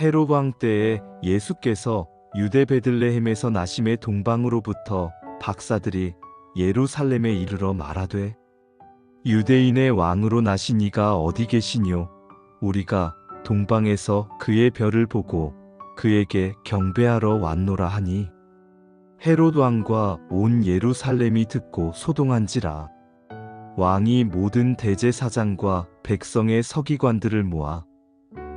헤롯 왕 때에 예수께서 유대 베들레헴에서 나심의 동방으로부터 박사들이 예루살렘에 이르러 말하되 유대인의 왕으로 나신 이가 어디 계시뇨? 우리가 동방에서 그의 별을 보고 그에게 경배하러 왔노라 하니 헤롯 왕과 온 예루살렘이 듣고 소동한지라. 왕이 모든 대제사장과 백성의 서기관들을 모아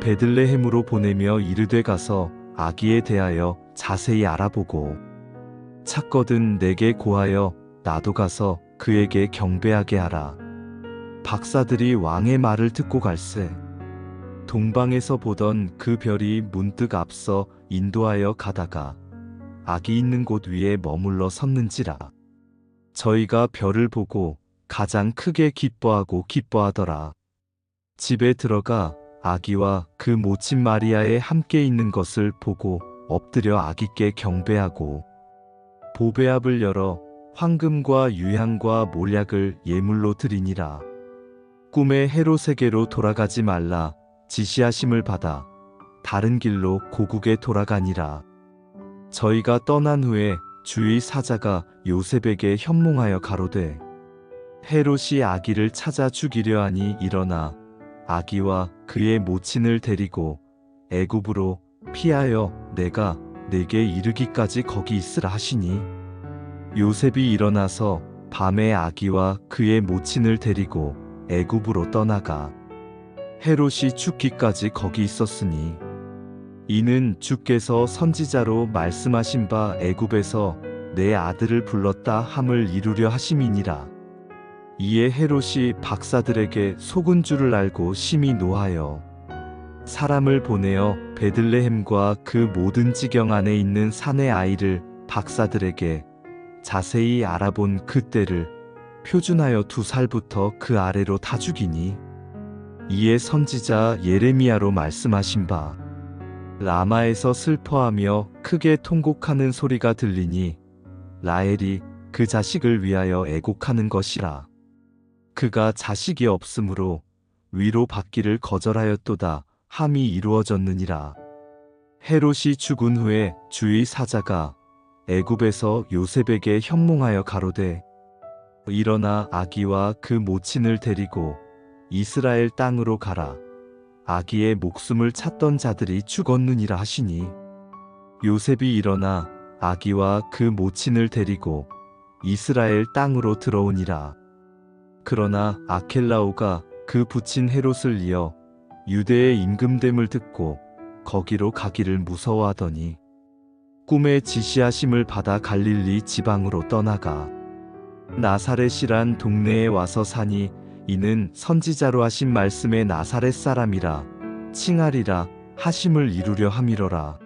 베들레헴으로 보내며 이르되 가서 아기에 대하여 자세히 알아보고 찾거든 내게 고하여 나도 가서 그에게 경배하게 하라. 박사들이 왕의 말을 듣고 갈새 동방에서 보던 그 별이 문득 앞서 인도하여 가다가 아기 있는 곳 위에 머물러 섰는지라. 저희가 별을 보고 가장 크게 기뻐하고 기뻐하더라. 집에 들어가 아기와 그 모친 마리아에 함께 있는 것을 보고 엎드려 아기께 경배하고 보배압을 열어 황금과 유향과 몰약을 예물로 드리니라. 꿈에 헤롯에게로 돌아가지 말라 지시하심을 받아 다른 길로 고국에 돌아가니라. 저희가 떠난 후에 주의 사자가 요셉에게 현몽하여 가로되 헤롯이 아기를 찾아 죽이려 하니 일어나 아기와 그의 모친을 데리고 애굽으로 피하여 내가 내게 이르기까지 거기 있으라 하시니. 요셉이 일어나서 밤에 아기와 그의 모친을 데리고 애굽으로 떠나가 헤롯이 죽기까지 거기 있었으니. 이는 주께서 선지자로 말씀하신 바 애굽에서 내 아들을 불렀다 함을 이루려 하심이니라 이에 헤롯이 박사들에게 속은 줄을 알고 심히 노하여 사람을 보내어 베들레헴과 그 모든 지경 안에 있는 산의 아이를 박사들에게 자세히 알아본 그때를 표준하여 두 살부터 그 아래로 다 죽이니 이에 선지자 예레미야로 말씀하신 바 라마에서 슬퍼하며 크게 통곡하는 소리가 들리니 라헬이 그 자식을 위하여 애곡하는 것이라 그가 자식이 없으므로 위로 받기를 거절하였도다 함이 이루어졌느니라. 헤롯이 죽은 후에 주의 사자가 애굽에서 요셉에게 현몽하여 가로되 일어나 아기와 그 모친을 데리고 이스라엘 땅으로 가라. 아기의 목숨을 찾던 자들이 죽었느니라 하시니. 요셉이 일어나 아기와 그 모친을 데리고 이스라엘 땅으로 들어오니라 그러나 아켈라오가 그 부친 헤롯을 이어 유대의 임금됨을 듣고 거기로 가기를 무서워하더니 꿈에 지시하심을 받아 갈릴리 지방으로 떠나가 나사렛이란 동네에 와서 사니 이는 선지자로 하신 말씀의 나사렛 사람이라 칭하리라 하심을 이루려 함이로라